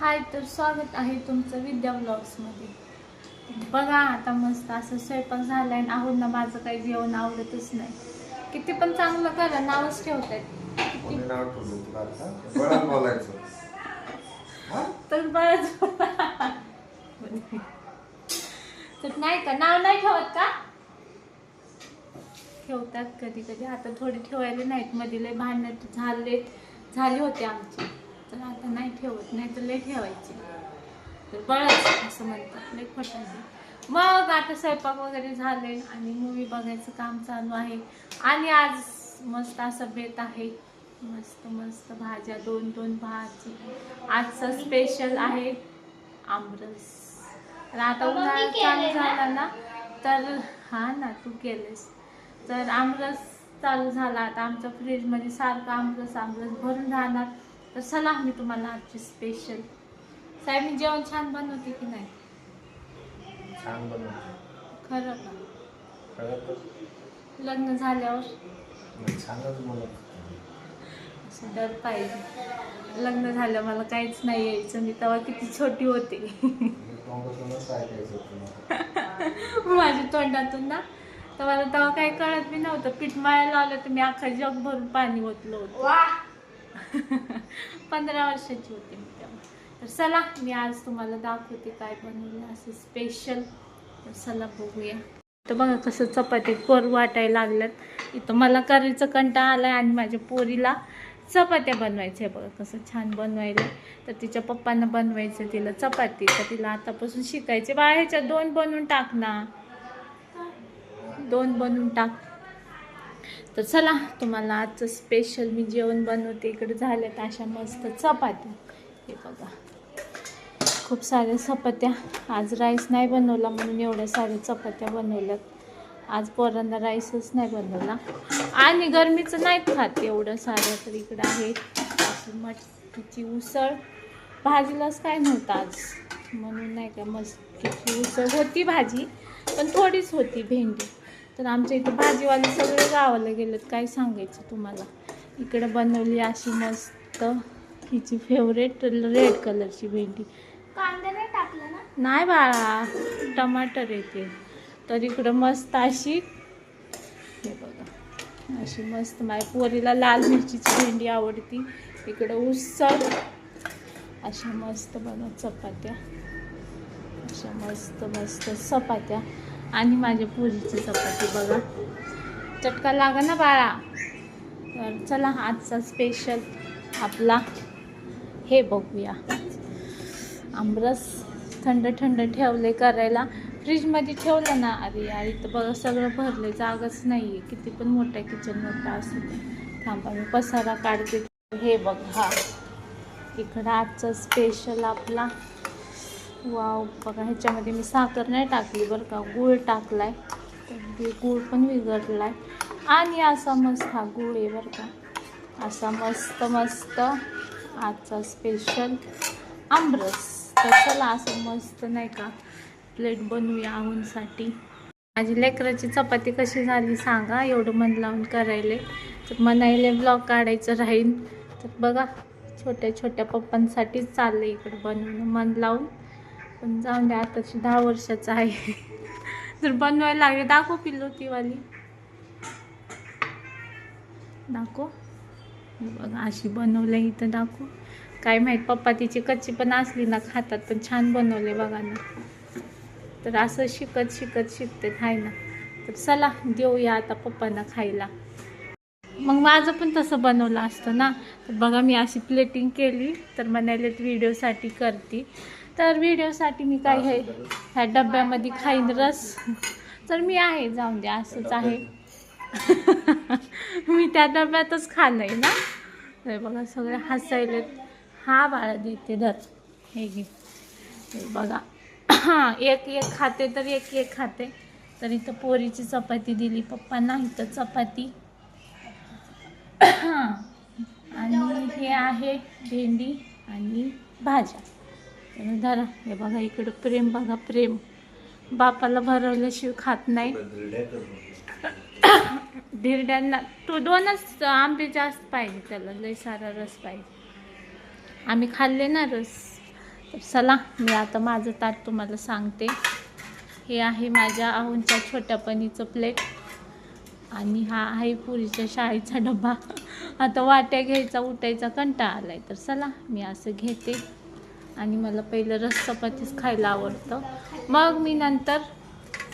हाय तर स्वागत आहे तुमचं विद्या ब्लॉग्समध्ये. बघा आता मस्त असं स्वयंपाक झालाय आणि आहोत ना माझं काही जेवण आवडतच नाही. किती पण चांगलं करा नावच बोलायचं. हा? तर बरंच तर नाही का? नाव नाही ठेवत का? ठेवतात कधी कधी आता थोडे ठेवायले नाहीत. मध्ये लय भांडण झाले झाले होते आमचे. तर आता नाही ठेवत नाही तर लय ठेवायचे. तर बळच असं म्हणतात लय खोटं. मग आता स्वयंपाक वगैरे झाले आणि मूवी बघायचं काम चालू आहे. आणि आज मस्त असं बेत आहे. मस्त मस्त भाज्या दोन दोन भाजी. आजचा स्पेशल आहे आमरस. तर आता उन्हाळा चालू झाला ना तर हा ना तू केलेस तर आमरस चालू झाला. आता आमच्या फ्रीजमध्ये सारखं आमरस आमरस भरून राहणार. तर चला मी तुम्हाला आजची स्पेशल साहेब मी जेवण छान बनवते की नाही छान बनवते खरं का लग्न झाल्यावर मी छानच बनवते असं डर पाहिजे लग्न झालं मला काहीच नाही यायचं मी तेव्हा किती छोटी होते मी तोंडातूनच ऐकायचं तुला माझ्या तोंडातून ना तर मला तेव्हा काही कळत बी नव्हतं पीठ मळायला लावलं तर मी अख्खा जग भरून पाणी ओतलं होतं पंधरा वर्षाची होती मी तेव्हा. तर चला मी आज तुम्हाला दाखवते काय बनवलं असं स्पेशल तर चला बघूया. तर बघा कसं चपाती कोर वाटायला लागल्यात. इथं मला करीचं कंटाळा आलाय आणि माझ्या पोरीला चपात्या बनवायच्या आहे बघा कसं छान बनवायला. तर तिच्या पप्पांना बनवायचं तिला चपाती. तर तिला आतापासून शिकायचे. बाहेरच्या ह्याच्यात दोन बनवून टाक ना. दोन बनवून टाक. तर चला तुम्हाला आजचं स्पेशल मी जेवण बनवते. इकडे झाल्यात अशा मस्त चपात्या. हे बघा. खूप साऱ्या चपात्या. आज राईस नाही बनवला म्हणून एवढ्या साऱ्या चपात्या बनवल्यात. आज पोरांना राईसच नाही बनवला. आणि गरमीचं नाही खात एवढं सारं तर इकडं आहे. मटकीची उसळ. भाजीलाच काय नव्हतं आज. म्हणून नाही का मटकीची उसळ होती भाजी पण थोडीच होती भेंडी. तर आमच्या इथं भाजीवाले सगळे गावाला गेलेत. काय सांगायचं तुम्हाला? इकडं बनवली अशी मस्त हिची फेवरेट रेड कलरची भेंडी. कांदा नाही टाकला ना? नाही बाळा टमाटर येते. तर इकडं मस्त अशी हे बघा अशी मस्त माझ्या पोरीला लाल मिरचीची भेंडी आवडती. इकडं उसळ अशा मस्त बनव चपात्या. अशा मस्त मस्त चपात्या. आणि माझ्या पुरीची चपाती बघा. चटका लागा ना बाळा. तर चला आजचा स्पेशल आपला हे बघूया. आमरस थंड थंड ठेवले करायला. फ्रीजमध्ये ठेवलं ना अरे यार इथं बघा सगळं भरले जागाच नाही आहे किती पण मोठा किचन मोठा असू दे. थांबा मी पसारा काढते. हे बघ हा. इकडं आजचा स्पेशल आपला वाव बघा ह्याच्यामध्ये मी साखर नाही टाकली बरं का गूळ टाकलाय. आहे गूळ पण विघडलाय. आणि असा मस्त हा गूळ आहे बरं का. असा मस्त मस्त आजचा स्पेशल आमरस. तर चला असं मस्त नाही का? प्लेट बनवूया आऊनसाठी माझी लेकराची चपाती कशी झाली सांगा एवढं मन लावून करायले. तर मनाईले ब्लॉग काढायचं राहील तर बघा छोट्या छोट्या पप्पांसाठीच चाललं इकडं बनवणं मन लावून. पण जाऊन द्या आताची दहा वर्षाचं आहे. जर बनवायला लागले दाखव पिल्लो ती वाली दाखव बघा अशी बनवलं इथं दाखव. काय माहीत पप्पा तिची कच्ची पण असली ना खातात पण छान बनवले बघा ना. तर असं शिकत शिकत शिकते हाय ना. तर चला देऊया आता पप्पांना खायला. मग माझं पण तसं बनवलं असतं ना. तर बघा मी अशी प्लेटिंग केली तर म्हणाले व्हिडिओसाठी करते. तर व्हिडिओसाठी मी काय हे ह्या डब्यामध्ये खाईन रस. तर मी आहे जाऊन द्या असंच आहे. मी त्या डब्यातच खाणं ना. तर बघा सगळे हसायलेत. हा बाळा देते धर. हे घे. बघा. हां एक एक खाते तर एक एक खाते. तर इथं पोरीची चपाती दिली पप्पांना इथं चपाती. आणि हे आहे भेंडी आणि भाज्या. धरा. हे बघा इकडं प्रेम बघा प्रेम. बापाला भरवल्याशिवाय खात नाही. धिरड्यांना तो दोनच आंबे जास्त पाहिजे त्याला लय सारा रस पाहिजे. आम्ही खाल्ले ना रस. तर चला मी आता माझं ताट तुम्हाला सांगते. हे आहे माझ्या आहूंच्या छोट्यापणीचं प्लेट आणि हा आहे पुरीच्या शाळेचा डबा. आता वाट्या घ्यायचा उठायचा कंटाळा आलाय. तर चला मी असं घेते. आणि मला पहिलं रस चपातीच खायला आवडतं. मग मी नंतर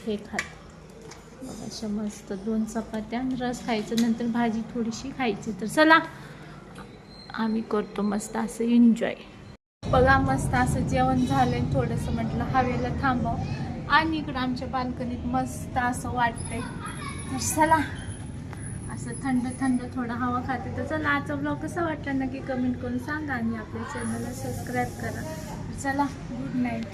हे खाते. बघा अशा मस्त दोन चपात्या रस खायचं. नंतर भाजी थोडीशी खायची. तर चला आम्ही करतो मस्त असं एन्जॉय बघा मस्त असं जेवण झालंय. थोडंसं म्हटलं हवेला थांबव. आणि इकडं आमच्या बाल्कनीत मस्त असं वाटतंय. तर चला. असं थंड थंड थोडं हवा खाते. तर चला आजचा ब्लॉग कसा वाटला नक्की कमेंट करून सांगा आणि आपल्या चॅनलला सबस्क्राईब करा. चला गुड नाईट